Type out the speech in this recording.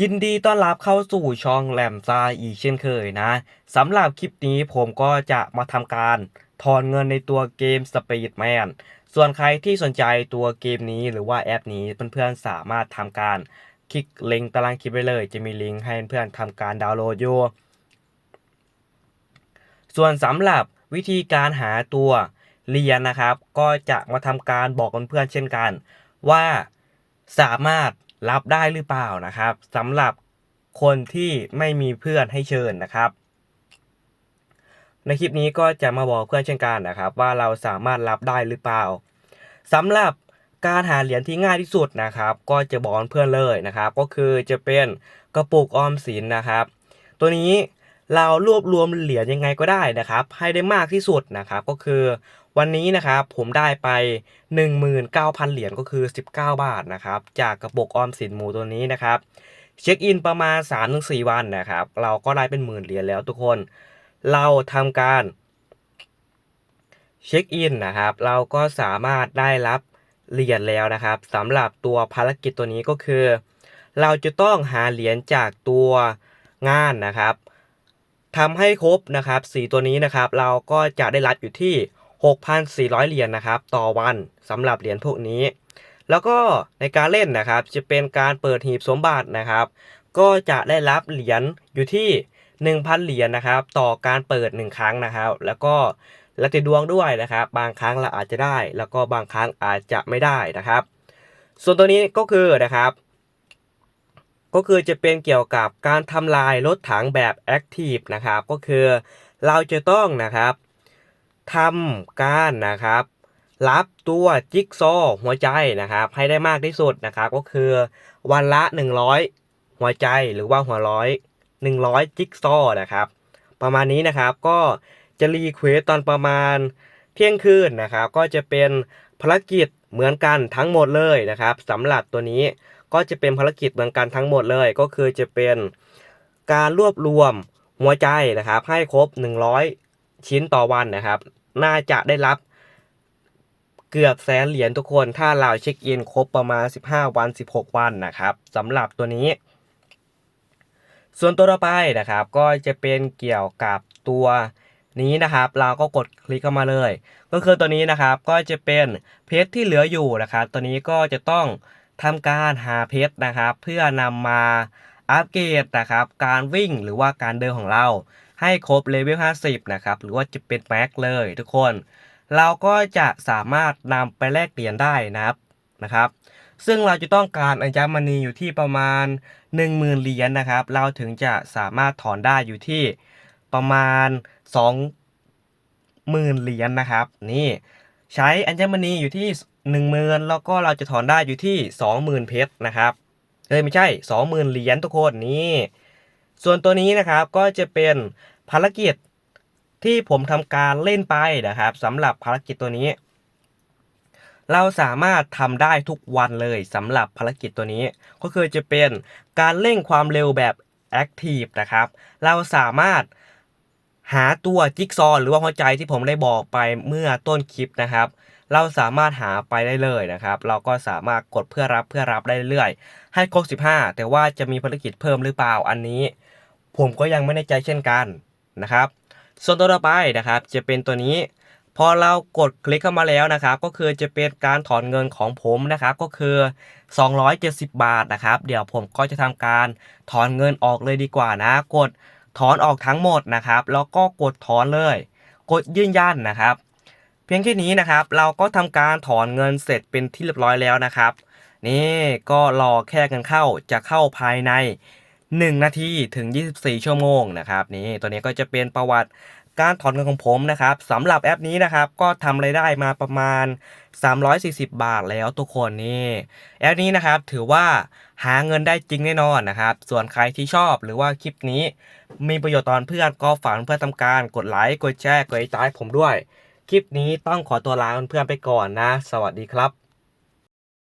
ยินดีต้อนรับเข้าสู่ช่องแหลมซาอีกเช่นเคยนะสำหรับคลิปนี้ผมก็จะมาทำการถอนเงินในตัวเกม Speedman ส่วนใครที่สนใจตัวเกมนี้หรือว่าแอปนี้เพื่อนๆสามารถทำการคลิกลิงก์ตารางคลิปไว้เลย จะมีลิงก์ให้เพื่อนๆทำการดาวน์โหลดอยู่ ส่วนสำหรับวิธีการหาตัวเรียนนะครับ ก็จะมาทำการบอกเพื่อนๆเช่นกัน ว่าสามารถ รับได้หรือเปล่านะครับสำหรับคนที่ไม่มีเพื่อนให้เชิญนะครับ ในคลิปนี้ก็จะมาบอกเพื่อนเช่นกันนะครับ ว่าเราสามารถรับได้หรือเปล่าสำหรับการหาเหรียญที่ง่ายที่สุดนะครับ ก็จะบอกเพื่อนเลยนะครับ ก็คือจะเป็นกระปุกออมสินนะครับ ตัวนี้เรารวบรวมเหรียญยังไงก็ได้นะครับ ให้ได้มากที่สุดนะครับ ก็คือ วันนี้นะครับผมได้ไป 19,000 เหรียญก็คือ 19 บาทนะครับจากกระปุกออมสินหมูตัวนี้นะครับเช็คอินประมาณ 3-4 วันนะครับเราก็ได้เป็นหมื่นเหรียญแล้วทุกคน เราทำการเช็คอินนะครับเราก็สามารถได้รับเหรียญแล้วนะครับสำหรับตัวภารกิจตัวนี้ก็คือ เราจะต้องหาเหรียญจากตัวงานนะครับทำให้ครบนะครับสีตัวนี้นะครับ เราก็จะได้รับอยู่ที่ 6,400 เหรียญนะครับ ต่อวันสำหรับเหรียญพวกนี้ แล้วก็ในการเล่นนะครับจะเป็นการเปิดหีบสมบัตินะครับ ก็จะได้รับเหรียญอยู่ที่ 1,000 เหรียญนะครับ ต่อการเปิด 1 ครั้งนะครับ แล้วก็แล้วแต่ดวงด้วยนะครับ บางครั้งเราอาจจะได้ แล้วก็บางครั้งอาจจะไม่ได้นะครับ ส่วนตัวนี้ก็คือนะครับ ก็คือจะเป็นเกี่ยวกับการทำลายรถถังแบบแอคทีฟนะครับ ก็คือเราจะต้องนะครับ ทำการนะครับ รับตัวจิ๊กซอหัวใจนะครับ ให้ได้มากที่สุดนะครับ ก็คือวันละ 100 หัวใจหรือว่าหัวร้อย100 จิ๊กซอนะครับ ประมาณนี้นะครับก็จะรีเควสตอนประมาณเที่ยงคืนนะครับ ก็จะเป็นภารกิจเหมือนกันทั้งหมดเลยนะครับสำหรับตัวนี้ก็จะเป็นภารกิจเหมือนกันทั้งหมดเลย ก็คือจะเป็นการรวบรวมหัวใจนะครับ ให้ครบ 100 ชิ้นต่อวันนะครับ น่าจะได้รับเกือบแสนเหรียญทุกคน ถ้าเราเช็คอินครบประมาณ 15 วัน 16 วันนะครับสำหรับตัวนี้ ส่วนตัวต่อไปนะครับก็จะเป็นเกี่ยวกับตัวนี้นะครับ เราก็กดคลิกเข้ามาเลย ก็คือตัวนี้นะครับก็จะเป็นเพชรที่เหลืออยู่นะครับตัวนี้ก็จะต้องทำการหาเพชรนะครับ เพื่อนำมาอัปเกรดนะครับ การวิ่งหรือว่าการเดินของเรา ให้ครบเลเวล 50 นะครับ หรือว่าจะเป็นแม็กเลยทุกคน เราก็จะสามารถนำไปแลกเหรียญได้นะครับนะครับ ซึ่งเราจะต้องการอัญมณีอยู่ที่ประมาณ 10,000เหรียญนะครับ เราถึงจะสามารถถอนได้อยู่ที่ประมาณ 20,000เหรียญนะครับ นี่ใช้อัญมณีอยู่ที่10,000แล้วก็เราจะถอนได้อยู่ที่ 20,000 เพชรนะครับเอ้ยไม่ใช่ 20,000เหรียญทุกคนนี่ ส่วนตัวนี้นะครับก็จะเป็นภารกิจที่ผมทำการเล่นไปนะครับสำหรับภารกิจตัวนี้ เราสามารถทำได้ทุกวันเลยสำหรับภารกิจตัวนี้ ก็คือจะเป็นการเร่งความเร็วแบบแอคทีฟนะครับเราสามารถหาตัวจิ๊กซอหรือว่าหัวใจที่ผมได้บอกไปเมื่อต้นคลิปนะครับ เราสามารถหาไปได้เลยนะครับ เราก็สามารถกดเพื่อรับเพื่อรับได้เรื่อยๆให้ครบ 15 แต่ว่าจะมีภารกิจเพิ่มหรือเปล่าอันนี้ ผมก็ยังไม่แน่ใจเช่นกันนะครับ ส่วนตัวต่อไปนะครับ จะเป็นตัวนี้ พอเรากดคลิกเข้ามาแล้วนะครับ ก็คือจะเป็นการถอนเงินของผมนะครับ ก็คือ 270 บาทนะครับ เดี๋ยวผมก็จะทำการถอนเงินออกเลยดีกว่านะ กดถอนออกทั้งหมดนะครับ แล้วก็กดถอนเลย กดยืนยันนะครับ เพียงแค่นี้นะครับ เราก็ทำการถอนเงินเสร็จเป็นที่เรียบร้อยแล้วนะครับ นี่ก็รอแค่กันเข้าจะเข้าภายใน 1 นาทีถึง 24 ชั่วโมงนะครับนี่ตัวนี้ก็จะเป็นประวัติการถอนเงินของผมนะครับสำหรับแอปนี้นะครับก็ทำไรายได้มาประมาณ 340 บาทแล้วทุกคนนี่แอปนี้นะครับถือว่าหาเงินได้จริงแน่นอนนะครับ ส่วนใครที่ชอบหรือว่าคลิปนี้ มีประโยชน์ตอนเพื่อนก็ฝากเพื่อนทำการกดไลค์กดแชร์กดติดตามผมด้วย คลิปนี้ต้องขอตัวลาเพื่อนไปก่อนนะ สวัสดีครับ